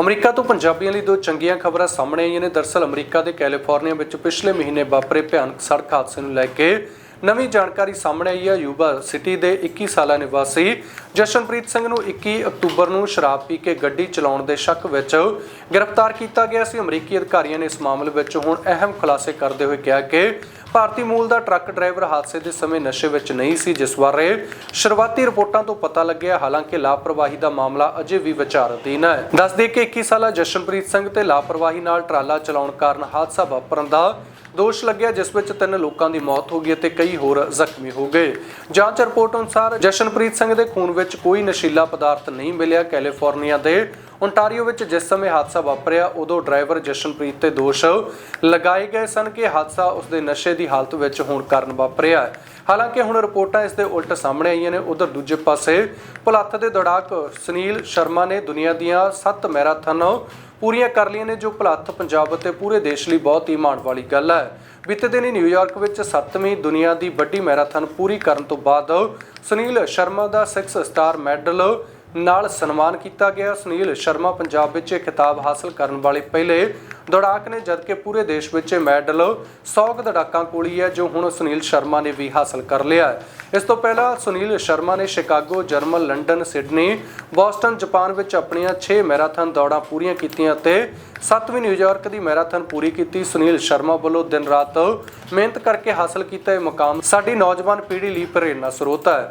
America ਤੋਂ ਪੰਜਾਬੀਆਂ ਲਈ ਦੋ ਚੰਗੀਆਂ ਖਬਰਾਂ ਸਾਹਮਣੇ ਆਈਆਂ ਨੇ। ਦਰਸਲ ਅਮਰੀਕਾ ਦੇ ਕੈਲੀਫੋਰਨੀਆ ਵਿੱਚ ਪਿਛਲੇ ਮਹੀਨੇ ਵਾਪਰੇ ਭਿਆਨਕ ਸੜਕ ਹਾਦਸੇ ਨੂੰ ਲੈ ਕੇ ਨਵੀਂ ਜਾਣਕਾਰੀ ਸਾਹਮਣੇ ਆਈ ਹੈ। ਯੂਬਾ ਸਿਟੀ ਦੇ 21 ਸਾਲਾ ਨਿਵਾਸੀ ਜਸ਼ਨਪ੍ਰੀਤ ਸਿੰਘ ਨੂੰ 21 ਅਕਤੂਬਰ ਨੂੰ ਸ਼ਰਾਬ ਪੀ ਕੇ ਗੱਡੀ ਚਲਾਉਣ ਦੇ ਸ਼ੱਕ ਵਿੱਚ ਗ੍ਰਿਫਤਾਰ ਕੀਤਾ ਗਿਆ ਸੀ। ਅਮਰੀਕੀ ਅਧਿਕਾਰੀਆਂ ਨੇ ਇਸ ਮਾਮਲੇ ਵਿੱਚ ਹੁਣ ਅਹਿਮ ਖੁਲਾਸੇ ਕਰਦੇ ਹੋਏ ਕਿਹਾ ਕਿ ਭਾਰਤੀ ਮੂਲ ਦਾ ਟਰੱਕ ਡਰਾਈਵਰ ਹਾਦਸੇ ਦੇ ਸਮੇਂ ਨਸ਼ੇ ਵਿੱਚ ਨਹੀਂ ਸੀ, ਜਿਸ ਬਾਰੇ ਸ਼ੁਰੂਆਤੀ ਰਿਪੋਰਟਾਂ ਤੋਂ ਪਤਾ ਲੱਗਿਆ। ਹਾਲਾਂਕਿ ਲਾਪਰਵਾਹੀ ਦਾ ਮਾਮਲਾ ਅਜੇ ਵੀ ਵਿਚਾਰ ਅਧੀਨ ਹੈ। ਦੱਸ ਦੇ ਕਿ 21 ਸਾਲਾ ਜਸ਼ਨਪ੍ਰੀਤ ਸਿੰਘ ਤੇ ਲਾਪਰਵਾਹੀ ਨਾਲ ਟਰਾਲਾ ਚਲਾਉਣ ਕਾਰਨ ਹਾਦਸਾ ਵਾਪਰਨ ਦਾ ਦੋਸ਼ ਲੱਗਿਆ, ਜਿਸ ਵਿੱਚ ਤਿੰਨ ਲੋਕਾਂ ਦੀ ਮੌਤ ਹੋ ਗਈ ਅਤੇ ਕਈ ਹੋਰ ਜ਼ਖਮੀ ਹੋ ਗਏ। ਜਾਂਚ ਰਿਪੋਰਟ ਅਨੁਸਾਰ ਜਸ਼ਨਪ੍ਰੀਤ ਸਿੰਘ ਦੇ ਖੂਨ ਵਿੱਚ ਕੋਈ ਨਸ਼ੀਲਾ ਪਦਾਰਥ ਨਹੀਂ ਮਿਲਿਆ ਕੈਲੀਫੋਰਨੀਆ ਦੇ। ਓਨਟਾਰੀਓ ਵਿੱਚ ਜਿਸ ਸਮੇਂ ਹਾਦਸਾ ਵਾਪਰਿਆ, ਉਦੋਂ ਡਰਾਈਵਰ ਜਸ਼ਨਪ੍ਰੀਤ ਤੇ ਦੋਸ਼ ਲਗਾਏ ਗਏ ਸਨ ਕਿ ਹਾਦਸਾ ਉਸਦੇ ਨਸ਼ੇ ਦੀ ਹਾਲਤ ਵਿੱਚ ਹੋਣ ਕਾਰਨ ਵਾਪਰਿਆ ਹੈ। ਹਾਲਾਂਕਿ ਹੁਣ ਰਿਪੋਰਟਾਂ ਇਸ ਦੇ ਉਲਟ ਸਾਹਮਣੇ ਆਈਆਂ ਨੇ। ਉਧਰ ਦੂਜੇ ਪਾਸੇ ਭੁਲੱਥ ਦੇ ਦੌੜਾਕ ਸੁਨੀਲ ਸ਼ਰਮਾ ਨੇ ਦੁਨੀਆ ਦੀਆਂ 7 ਮੈਰਾਥਨ ਪੂਰੀਆਂ ਕਰ ਲਈਆਂ ਨੇ, ਜੋ ਭਲੱਥ ਪੰਜਾਬ ਅਤੇ ਪੂਰੇ ਦੇਸ਼ ਲਈ ਬਹੁਤ ਹੀ ਮਾਣ ਵਾਲੀ ਗੱਲ ਹੈ। ਬੀਤੇ ਦਿਨੀ ਨਿਊਯਾਰਕ ਵਿੱਚ 7ਵੀਂ ਦੁਨੀਆ ਦੀ ਵੱਡੀ ਮੈਰਾਥਨ ਪੂਰੀ ਕਰਨ ਤੋਂ ਬਾਅਦ ਸੁਨੀਲ ਸ਼ਰਮਾ ਦਾ 6 ਸਟਾਰ ਮੈਡਲ ਨਾਲ ਸਨਮਾਨ ਕੀਤਾ ਗਿਆ। ਸੁਨੀਲ ਸ਼ਰਮਾ ਪੰਜਾਬ ਵਿੱਚ ਇਹ ਖਿਤਾਬ ਹਾਸਲ ਕਰਨ ਵਾਲੇ ਪਹਿਲੇ ਦੌੜਾਕ ਨੇ ਜਦਕਿ ਪੂਰੇ ਦੇਸ਼ ਵਿੱਚ ਇਹ ਮੈਡਲ 100 ਕੁ ਦੌੜਾਕਾਂ ਕੋਲ ਹੀ ਹੈ, ਜੋ ਹੁਣ ਸੁਨੀਲ ਸ਼ਰਮਾ ਨੇ ਵੀ ਹਾਸਲ ਕਰ ਲਿਆ ਹੈ। ਇਸ ਤੋਂ ਪਹਿਲਾਂ ਸੁਨੀਲ ਸ਼ਰਮਾ ਨੇ Chicago, German, London, Sydney, Boston, Japan ਵਿੱਚ ਆਪਣੀਆਂ 6 ਮੈਰਾਥਨ ਦੌੜਾਂ ਪੂਰੀਆਂ ਕੀਤੀਆਂ ਅਤੇ 7ਵੀਂ ਨਿਊਯਾਰਕ ਦੀ ਮੈਰਾਥਨ ਪੂਰੀ ਕੀਤੀ। ਸੁਨੀਲ ਸ਼ਰਮਾ ਵੱਲੋਂ ਦਿਨ ਰਾਤ ਮਿਹਨਤ ਕਰਕੇ ਹਾਸਲ ਕੀਤਾ ਇਹ ਮੁਕਾਮ ਸਾਡੀ ਨੌਜਵਾਨ ਪੀੜ੍ਹੀ ਲਈ ਪ੍ਰੇਰਨਾ ਸਰੋਤ ਹੈ।